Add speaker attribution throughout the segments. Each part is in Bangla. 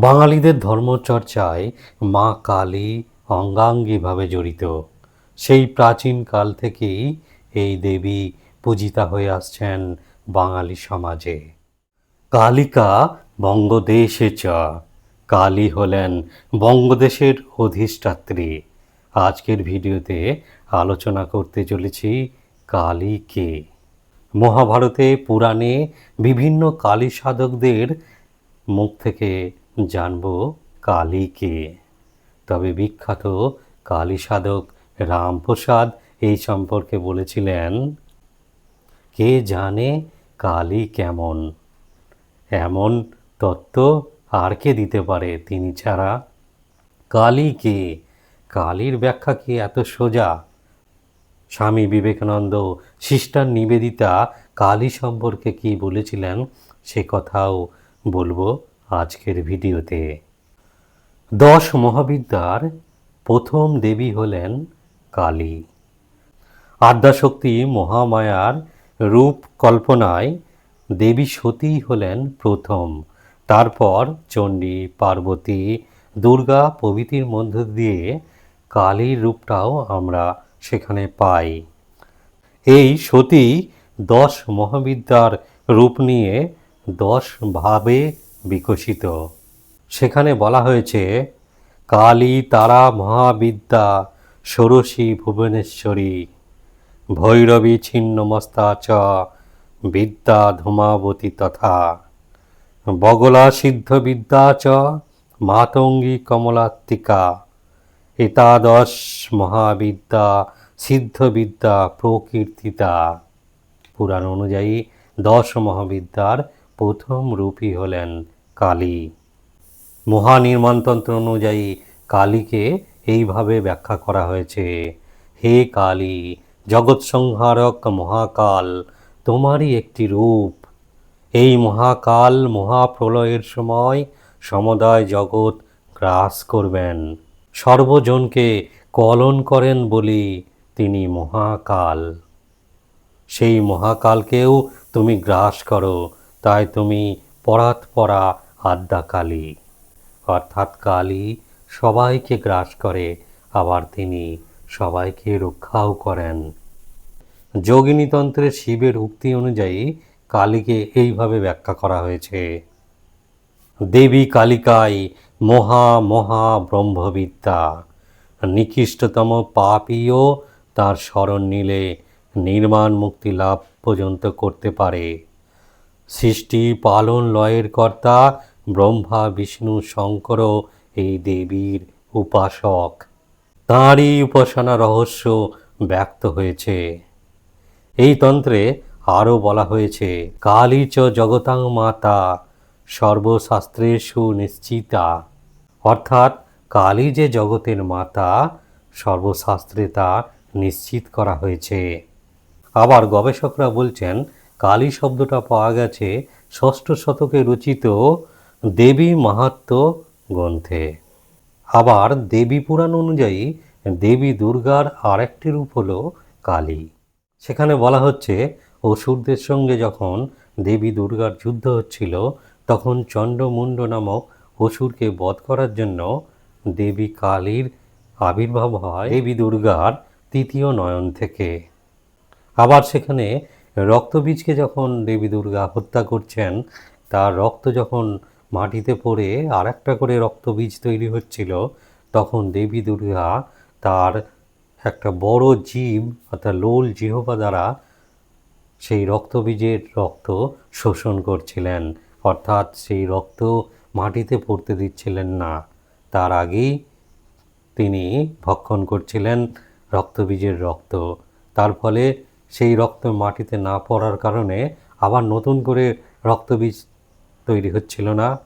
Speaker 1: বাঙালিদের ধর্মচর্চায় মা কালী অঙ্গাঙ্গিভাবে জড়িত। সেই প্রাচীন কাল থেকেই এই দেবী পূজিতা হয়ে আসছেন বাঙালি সমাজে। কালিকা বঙ্গদেশে চ। কালী হলেন বঙ্গদেশের অধিষ্ঠাত্রী। আজকের ভিডিওতে আলোচনা করতে চলেছি কালী কে মহাভারতে পুরাণে বিভিন্ন কালী সাধকদের মুখ থেকে জানব কালী কে। তবে বিখ্যাত কালী সাধক রামপ্রসাদ এই সম্পর্কে বলেছিলেন, কে জানে কালী কেমন? এমন তত্ত্ব আর কে দিতে পারে তিনি ছাড়া? কালী কে? কালীর ব্যাখ্যা কি এত সোজা? স্বামী বিবেকানন্দ সিস্টার নিবেদিতা কালী সম্পর্কে কি বলেছিলেন সে কথাও বলব। আজকের ভিডিওতে। দশ মহাবিদ্যার প্রথম দেবী হলেন কালী। আদ্যাশক্তি মহামায়ার রূপ কল্পনায় দেবী সতী হলেন প্রথম। তারপর চণ্ডী, পার্বতী, দুর্গা প্রভৃতির মধ্য দিয়ে কালীর রূপটাও আমরা সেখানে পাই। এই সতী দশ মহাবিদ্যার রূপ নিয়ে দশ ভাবে বিকশিত। সেখানে বলা হয়েছে, কালী তারা মহাবিদ্যা ষোড়শী ভুবনেশ্বরী, ভৈরবী ছিন্নমস্তা চ বিদ্যা ধূমাবতী তথা, বগলা সিদ্ধ বিদ্যা চ মাতঙ্গী কমলাত্মিকা, এতাদশ মহাবিদ্যা সিদ্ধবিদ্যা প্রকীর্তিতা। পুরাণ অনুযায়ী দশ মহাবিদ্যার প্রথম রূপী হলেন কালী। মহানির্মাণতন্ত্র অনুযায়ী কালীকে এইভাবে ব্যাখ্যা করা হয়েছে, হে কালী জগৎ সংহারক মহাকাল, তোমারই একটি রূপ। এই মহাকাল মহাপ্রলয়ের সময় সমুদায় জগৎ গ্রাস করবেন। সর্বজনকে কলন করেন বলি তিনি মহাকাল। সেই মহাকালকেও তুমি গ্রাস করো তাই তুমি পরাৎ পরা আদ্যা কালী। অর্থাৎ কালী সবাইকে গ্রাস করে, আবার তিনি সবাইকে রক্ষাও করেন। যোগিনীতন্ত্রের শিবের উক্তি অনুযায়ী কালীকে এইভাবে ব্যাখ্যা করা হয়েছে। দেবী কালিকায় মহা মহা ব্রহ্মবিদ্যা, নিকৃষ্টতম পাপীও তার স্মরণ নিলে নির্মাণ মুক্তি লাভ পর্যন্ত করতে পারে। সৃষ্টি পালন লয়ের কর্তা ব্রহ্মা, বিষ্ণু, শঙ্কর এই দেবীর উপাসক। তাঁরই উপাসনা রহস্য ব্যক্ত হয়েছে। এই তন্ত্রে আরও বলা হয়েছে, কালী চ জগতাং মাতা সর্বশাস্ত্রেষু সুনিশ্চিতা অর্থাৎ কালী যে জগতের মাতা, সর্বশাস্ত্রে তা নিশ্চিত করা হয়েছে। আবার গবেষকরা বলছেন কালী শব্দটা পাওয়া গেছে ষষ্ঠ শতকে রচিত দেবী মাহাত্ম্য গ্রন্থে। আবার দেবী পুরাণ অনুযায়ী দেবী দুর্গার আরেকটি রূপ হলো কালী। সেখানে বলা হচ্ছে, অসুরদের সঙ্গে যখন দেবী দুর্গার যুদ্ধ হচ্ছিল, তখন চণ্ডমুণ্ড নামক অসুরকে বধ করার জন্য দেবী কালীর আবির্ভাব হয় দেবী দুর্গার তৃতীয় নয়ন থেকে। আবার সেখানে রক্তবীজকে যখন দেবী দুর্গা হত্যা করছেন, তার রক্ত যখন মাটিতে পড়ে আর একটা করে রক্তবীজ তৈরি হচ্ছিল, তখন দেবী দুর্গা তার একটা বড় জীব অর্থাৎ লোল জিহবা দ্বারা সেই রক্তবীজের রক্ত শোষণ করছিলেন। অর্থাৎ সেই রক্ত মাটিতে পড়তে দিচ্ছিলেন না। তার আগেই তিনি ভক্ষণ করছিলেন রক্তবীজের রক্ত। তার ফলে সেই রক্ত মাটিতে না পড়ার কারণে আবার নতুন করে রক্তবীজ তৈরি হচ্ছিল না।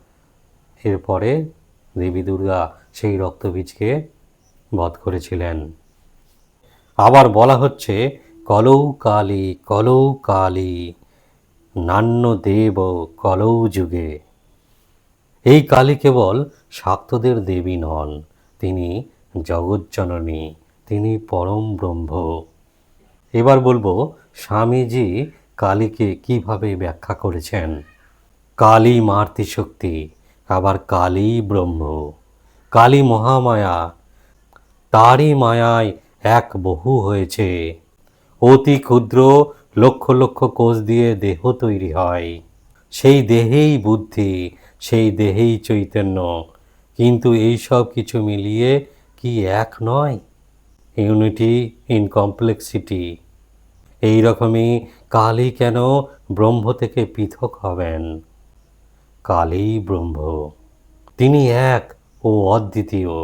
Speaker 1: এরপরে দেবী দুর্গা সেই রক্তবীজকে বধ করেছিলেন। আবার বলা হচ্ছে, কলৌ কালী কলৌ কালী, নান্য দেব কলৌ যুগে। এই কালী কেবল শাক্তদের দেবী নন, তিনি জগজ্জননী, তিনি পরম ব্রহ্ম। এবার বলব স্বামীজি কালীকে কীভাবে ব্যাখ্যা করেছেন। কালী মাতৃশক্তি আবার কালী ব্রহ্ম। কালী মহামায়া, তারই মায়ায় এক বহু হয়েছে। অতি ক্ষুদ্র লক্ষ লক্ষ কোষ দিয়ে দেহ তৈরি হয়। সেই দেহেই বুদ্ধি, সেই দেহেই চৈতন্য। কিন্তু এই সব কিছু মিলিয়ে কি এক নয়? ইউনিটি ইন কমপ্লেক্সিটি এই রকমই কালী কেন ব্রহ্ম থেকে পৃথক হবেন? কালী ব্রহ্ম, তিনি এক ও অদ্বিতীয়,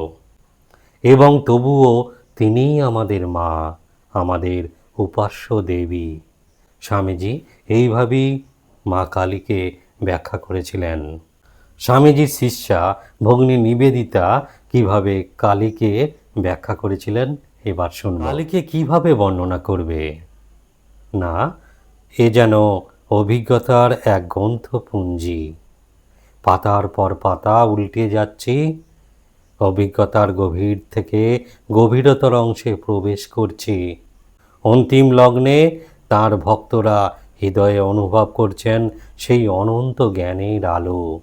Speaker 1: এবং তবুও তিনিই আমাদের মা, আমাদের উপাস্য দেবী। স্বামীজি এইভাবেই মা কালীকে ব্যাখ্যা করেছিলেন। স্বামীজির শিষ্যা ভগ্নী নিবেদিতা কীভাবে কালীকে ব্যাখ্যা করেছিলেন, এবার শুনুন কালীকে কীভাবে বর্ণনা করবে? না, এ যেন অভিজ্ঞতার এক গ্রন্থপুঞ্জি। পাতার পর পাতা উল্টে যাচ্ছি, অভিজ্ঞতার গভীর থেকে গভীরতর অংশে প্রবেশ করছি। অন্তিম লগ্নে তার ভক্তরা হৃদয়ে অনুভব করছেন সেই অনন্ত জ্ঞানের আলো।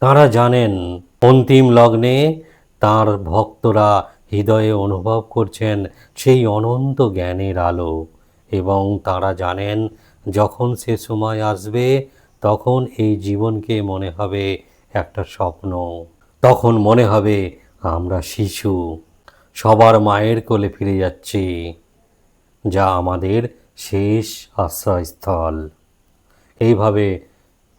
Speaker 1: তারা জানেন, অন্তিম লগ্নে তার ভক্তরা হৃদয়ে অনুভব করছেন সেই অনন্ত জ্ঞানের আলো। এবং তারা জানেন, যখন সে সময় আসবে, তখন এই জীবনকে মনে হবে একটা স্বপ্ন। তখন মনে হবে, আমরা শিশু। সবার মায়ের কোলে ফিরে যাচ্ছি, যা আমাদের শেষ আশ্রয়স্থল। এইভাবে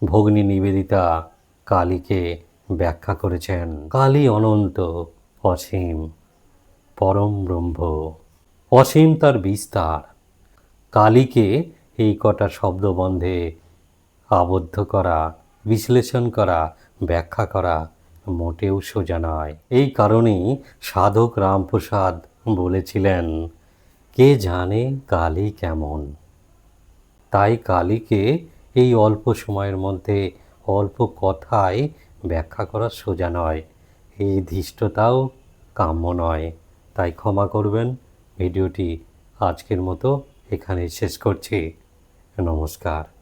Speaker 1: ভগ্নী নিবেদিতা কালীকে ব্যাখ্যা করেছেন। কালী অনন্ত, অসীম, পরম ব্রহ্ম। অসীম তার বিস্তার। কালীকে এই কটা শব্দবন্ধে আবদ্ধ করা, বিশ্লেষণ করা, ব্যাখ্যা করা মোটেও সোজা নয়। এই কারণেই সাধক রামপ্রসাদ বলেছিলেন, কে জানে কালী কেমন? তাই কালীকে এই অল্প সময়ের মধ্যে অল্প কথায় ব্যাখ্যা করা সোজা নয়। এই ধৃষ্টতাও কাম্য নয়। তাই ক্ষমা করবেন। ভিডিওটি আজকের মতো এখানে শেষ করছি। নমস্কার।